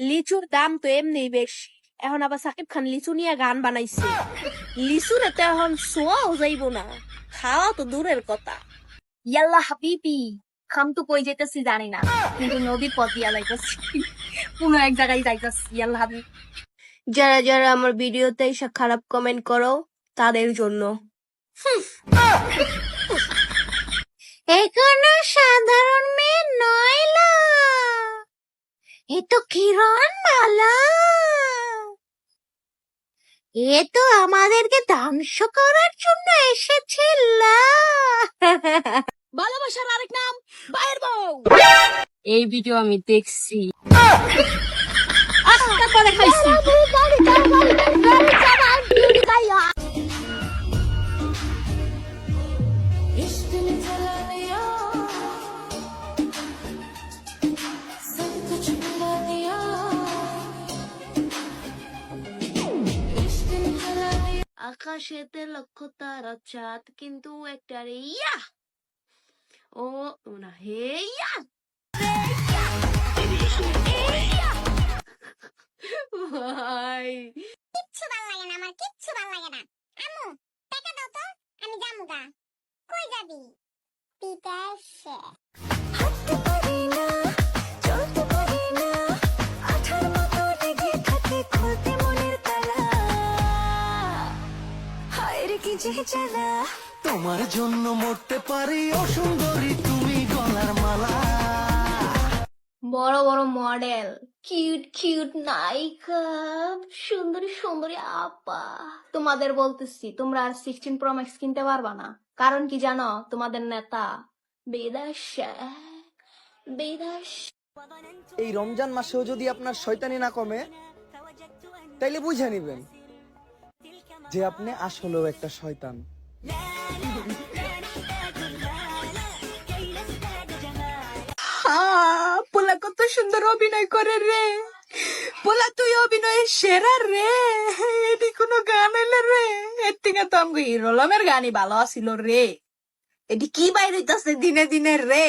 লিচুর দাম তো এমনি বেশি এখন আবার সাকিব খান লিচু নিয়ে গান বানাইছে। লিচুর তো এখন শোয়াও যাইব না। খাওয়া তো দূরের কথা। ইয়াল্লা হাবিবি খাম তো কই যেতেছি জানি না। কিন্তু নদীর পথ দিয়া যাইতেছি। কোনো এক জায়গায় যাইতেছি ইয়াল্লা হাবিব। যারা যারা আমার ভিডিওতে এসে খারাপ কমেন্ট করো, তাদের জন্য। এ তো কিরণ মালা এ তো আমাদেরকে ধ্বংস করার জন্য এসেছিল ভালোবাসার আরেক নাম বাইর বউ এই ভিডিও আমি দেখছি আটটা পরে খাইছি আকাশেতে লক্ষ তারা চাঁদ, কিন্তু একটা রে ইয়া! ও না হে ইয়া! ভাই! কিচ্ছু ভালো লাগে না, আমার কিচ্ছু ভালো লাগে না। আম্মু, টাকা দাও তো, আমি গা। কই যাবি? তোমার জন্য মরতে পারি অসুন্দরী তুমি গলার মালা। বড় বড় মডেল কিউট কিউট নায়িকা সুন্দরী সুন্দরী আপা। তোমাদের বলতেছি তোমরা আর সিক্সটিন প্রো ম্যাক্স কিনতে পারবা না। কারণ কি জানো তোমাদের নেতা বিদেশে বিদেশ এই রমজান মাসেও যদি আপনার শয়তানি না কমে তাইলে বুঝে নিবেন। যে আপনি আসলেও একটা শয়তান। পোলা কত সুন্দর অভিনয় করে রে। পোলা তুই অভিনয়ে সেরা রে। এটি কোনো গান হইলে রে। এর থেকে তো আমাকে হিরোলমের গানই ভালো আছিল রে। এটি কি বাইরে দিনে দিনে রে?